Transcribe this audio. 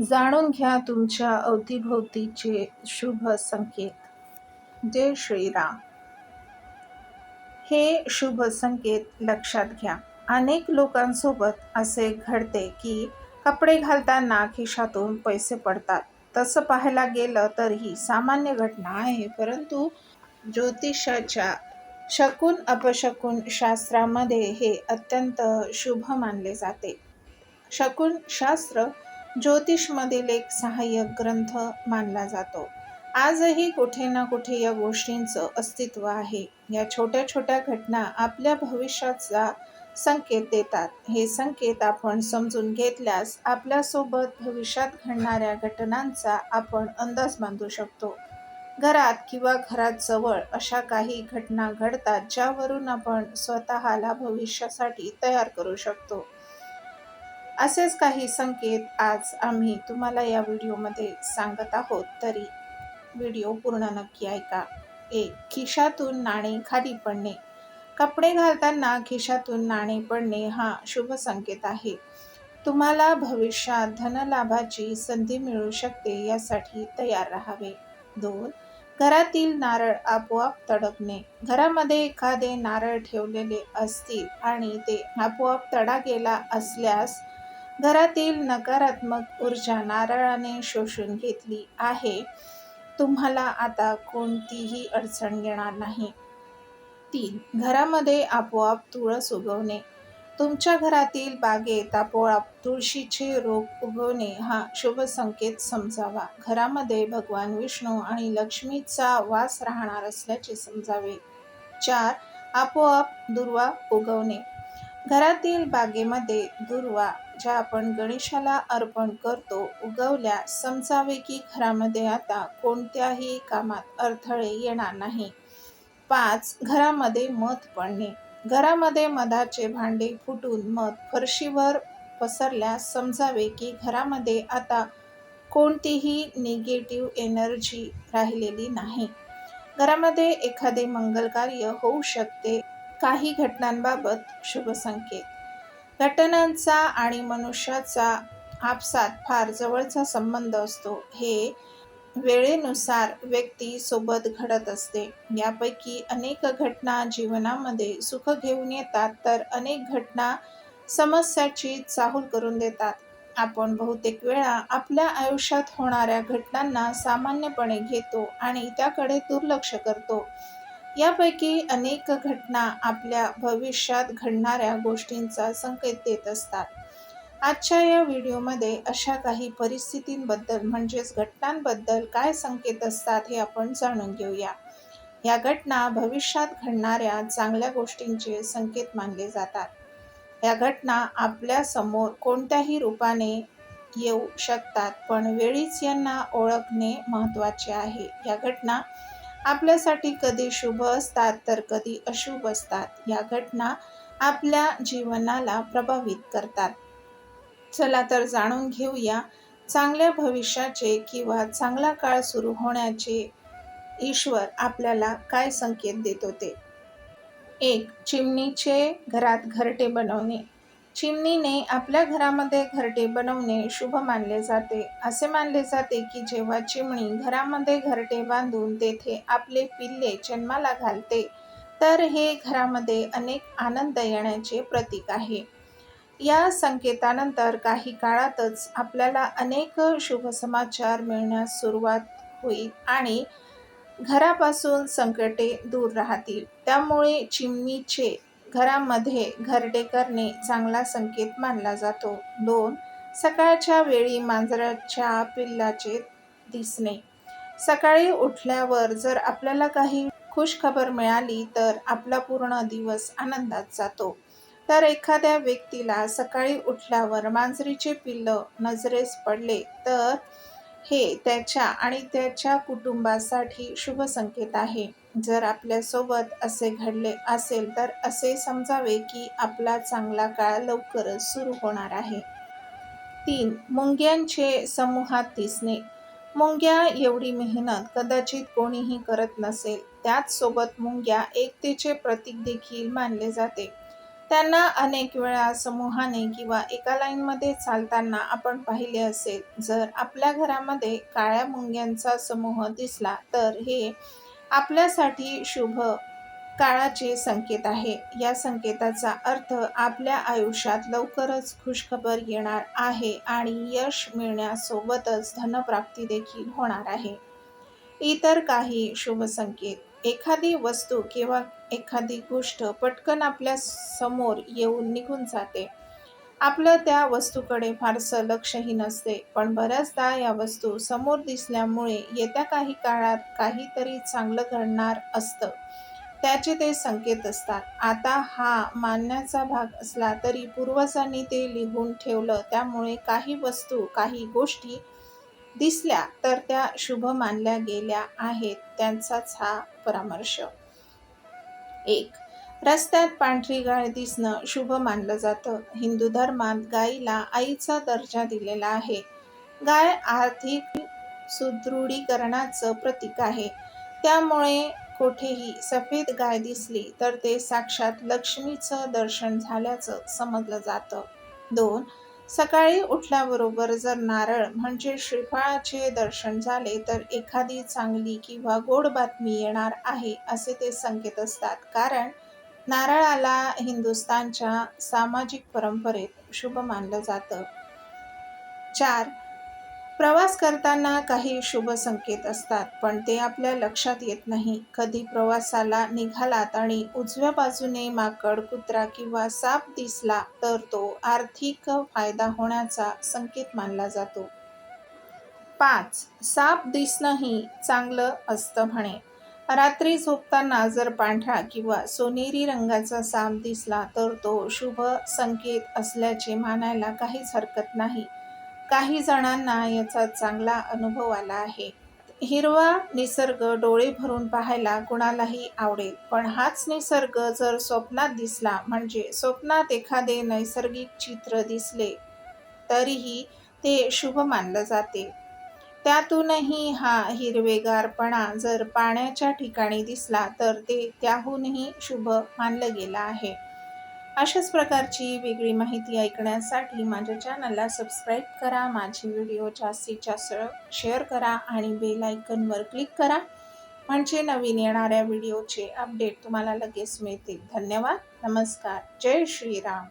जाणून घ्या तुमच्या अवतीभोवतीचे शुभ संकेत. जय श्रीराम. हे शुभ संकेत लक्षात घ्या. अनेक लोकांसोबत असे घडते की कपडे घालताना खिशातून पैसे पडतात. तसं पाहायला गेलं तर ही सामान्य घटना आहे परंतु ज्योतिषाच्या शकून अपशकून शास्त्रामध्ये हे अत्यंत शुभ मानले जाते. शकून शास्त्र ज्योतिषमधील एक सहाय्यक ग्रंथ मानला जातो. आजही कुठे ना कुठे या गोष्टींचं अस्तित्व आहे. या छोट्या छोट्या घटना आपल्या भविष्याचा संकेत देतात. हे संकेत आपण समजून घेतल्यास आपल्यासोबत भविष्यात घडणाऱ्या घटनांचा आपण अंदाज बांधू शकतो. घरात किंवा घरात जवळ अशा काही घटना घडतात ज्यावरून आपण स्वतःला भविष्यासाठी तयार करू शकतो. असेच काही संकेत आज आम्ही तुम्हाला या व्हिडिओमध्ये सांगत आहोत. तरी व्हिडिओ पूर्ण नक्की ऐका. एक खिशातून नाणे खाली पडणे. कपडे घालताना खिशातून नाणे पडणे हा शुभ संकेत आहे. तुम्हाला भविष्यात धनलाभाची संधी मिळू शकते यासाठी तयार राहावे. दोन घरातील नारळ आपोआप तडकणे. घरामध्ये एखादे नारळ ठेवलेले असतील आणि ते आपोआप तडा गेला असल्यास घरातील नकारात्मक ऊर्जा नारळाने शोषून घेतली आहे. तुम्हाला आता कोणतीही अडचण येणार नाही. तीन घरामध्ये आपोआप तुळस उगवणे. तुमच्या घरातील बागेत आपोआप तुळशीचे रोप उगवणे हा शुभ संकेत समजावा. घरामध्ये भगवान विष्णू आणि लक्ष्मीचा वास राहणार असल्याचे समजावे. चार आपोआप दुर्वा उगवणे. घरातील बागेमध्ये दुर्वा ज्या आपण गणेशाला अर्पण करतो उगवल्या समजावे की घरामध्ये आता कोणत्याही कामात अडथळे येणार नाही. पाच घरामध्ये मध पडणे. घरामध्ये मधाचे भांडे फुटून मध फरशीवर पसरल्यास समजावे की घरामध्ये आता कोणतीही निगेटिव्ह एनर्जी राहिलेली नाही. घरामध्ये एखादे मंगल कार्य होऊ शकते काही घटनांबाबत शुभ संकेत. घटनांचा आणि मनुष्याचा आपसात फार जवळचा संबंध असतो. हे वेळेनुसार व्यक्ती सोबत घडत असते. यापैकी अनेक घटना जीवनामध्ये सुख घेऊन येतात तर अनेक घटना समस्याची चाहूल करून देतात. आपण बहुतेक वेळा आपल्या आयुष्यात होणाऱ्या घटनांना सामान्यपणे घेतो आणि त्याकडे दुर्लक्ष करतो. यापैकी अनेक घटना आपल्या भविष्यात घडणाऱ्या गोष्टींचा संकेत देत असतात. आजच्या या व्हिडिओमध्ये अशा काही परिस्थितींबद्दल म्हणजेच घटनांबद्दल काय संकेत असतात हे आपण जाणून घेऊया. या घटना भविष्यात घडणाऱ्या चांगल्या गोष्टींचे संकेत मानले जातात. या घटना आपल्यासमोर कोणत्याही रूपाने येऊ शकतात पण वेळीच यांना ओळखणे महत्त्वाचे आहे. या घटना आपल्यासाठी कधी शुभ असतात तर कधी अशुभ असतात. या घटना आपल्या जीवनाला प्रभावित करतात. चला तर जाणून घेऊया चांगल्या भविष्याचे किंवा चांगला काळ सुरू होण्याचे ईश्वर आपल्याला काय संकेत देत होते? एक चिमणीचे घरात घरटे बनवणे. चिमणीने आपल्या घरामध्ये घरटे बनवणे शुभ मानले जाते. असे मानले जाते की जेव्हा चिमणी घरामध्ये घरटे बांधून तेथे आपले पिल्ले जन्माला घालते तर हे घरामध्ये अनेक आनंद येण्याचे प्रतीक आहे. या संकेतानंतर काही काळातच आपल्याला अनेक शुभ समाचार मिळण्यास सुरुवात होईल आणि घरापासून संकटे दूर राहतील. त्यामुळे चिमणीचे घरामध्ये घरटे करणे चांगला संकेत मानला जातो. दोन सकाळच्या वेळी मांजराच्या पिल्लाचे दिसणे. सकाळी उठल्यावर जर आपल्याला काही खुशखबर मिळाली तर आपला पूर्ण दिवस आनंदात जातो. तर एखाद्या व्यक्तीला सकाळी उठल्यावर मांजरीचे पिल्ल नजरेस पडले तर हे त्याच्या आणि त्याच्या कुटुंबासाठी शुभ संकेत आहे. जर आपल्यासोबत असे घडले असेल तर असे समजावे की आपला चांगला काळ लवकरच सुरू होणार आहे. तीन मुंग्यांचे समूहात दिसणे. मुंग्या एवढी मेहनत कदाचित कोणीही करत नसेल. त्याच सोबत मुंग्या एकतेचे प्रतीक देखील मानले जाते. त्यांना अनेक वेळा समूहाने किंवा एका लाईनमध्ये चालताना आपण पाहिले असेल जर आपल्या घरामध्ये काळ्या मुंग्यांचा समूह दिसला तर हे आपल्यासाठी शुभ काळाचे संकेत आहे. या संकेताचा अर्थ आपल्या आयुष्यात लवकरच खुशखबर येणार आहे आणि यश मिळण्यासोबतच धनप्राप्ती देखील होणार आहे. इतर काही शुभ संकेत. एखादी वस्तू किंवा एखादी गोष्ट पटकन आपल्यासमोर येऊन निघून जाते. आपलं त्या वस्तूकडे फारसं लक्षही नसते पण बऱ्याचदा या वस्तू समोर दिसल्यामुळे येत्या काही काळात काहीतरी चांगलं घडणार असतं. त्याचे ते संकेत असतात. आता हा मानण्याचा भाग असला तरी पूर्वजांनी ते लिहून ठेवलं त्यामुळे काही वस्तू काही गोष्टी दिसल्या तर त्या शुभ मानल्या गेल्या आहेत त्यांचाच हा परामर्श. एक रस्त्यात पांढरी गाय दिसणं शुभ मानलं जातं. हिंदू धर्मात गायीला आईचा दर्जा दिलेला आहे. गाय आर्थिक सुदृढीकरणाचं प्रतीक आहे. त्यामुळे कोठेही सफेद गाय दिसली तर ते साक्षात लक्ष्मीचं दर्शन झाल्याचं समजलं जातं. दोन सकाळी उठल्याबरोबर जर नारळ म्हणजे श्रीफळाचे दर्शन झाले तर एखादी चांगली किंवा गोड बातमी येणार आहे असे ते संकेत असतात. कारण नारळाला हिंदुस्थानच्या सामाजिक परंपरेत शुभ मानलं जातं. चार प्रवास करताना काही शुभ संकेत असतात पण ते आपल्या लक्षात येत नाही. कधी प्रवासाला निघालात आणि उजव्या बाजूने माकड कुत्रा किंवा साप दिसला तर तो आर्थिक फायदा होण्याचा संकेत मानला जातो. पाच साप दिसणंही चांगलं असतं म्हणे. रात्री झोपताना जर पांढरा किंवा सोनेरी रंगाचा साप दिसला तर तो शुभ संकेत असल्याचे मानायला काहीच हरकत नाही. काही जणांना याचा चांगला अनुभव आला आहे. हिरवा निसर्ग डोळे भरून पाहायला कुणालाही आवडेल पण हाच निसर्ग जर स्वप्नात दिसला म्हणजे स्वप्नात एखादे नैसर्गिक चित्र दिसले तरीही ते शुभ मानलं जाते. त्यातूनही हा हिरवेगारपणा जर पाण्याच्या ठिकाणी दिसला तर ते त्याहूनही शुभ मानलं गेलं आहे. अशाच प्रकारची वेगळी माहिती ऐकण्यासाठी माझ्या चॅनलला सबस्क्राईब करा माझी व्हिडिओ जास्तीत जास्त शेअर करा आणि बेल आयकनवर क्लिक करा. म्हणजे नवीन येणाऱ्या व्हिडिओचे अपडेट तुम्हाला लगेच मिळतील. धन्यवाद. नमस्कार. जय श्रीराम.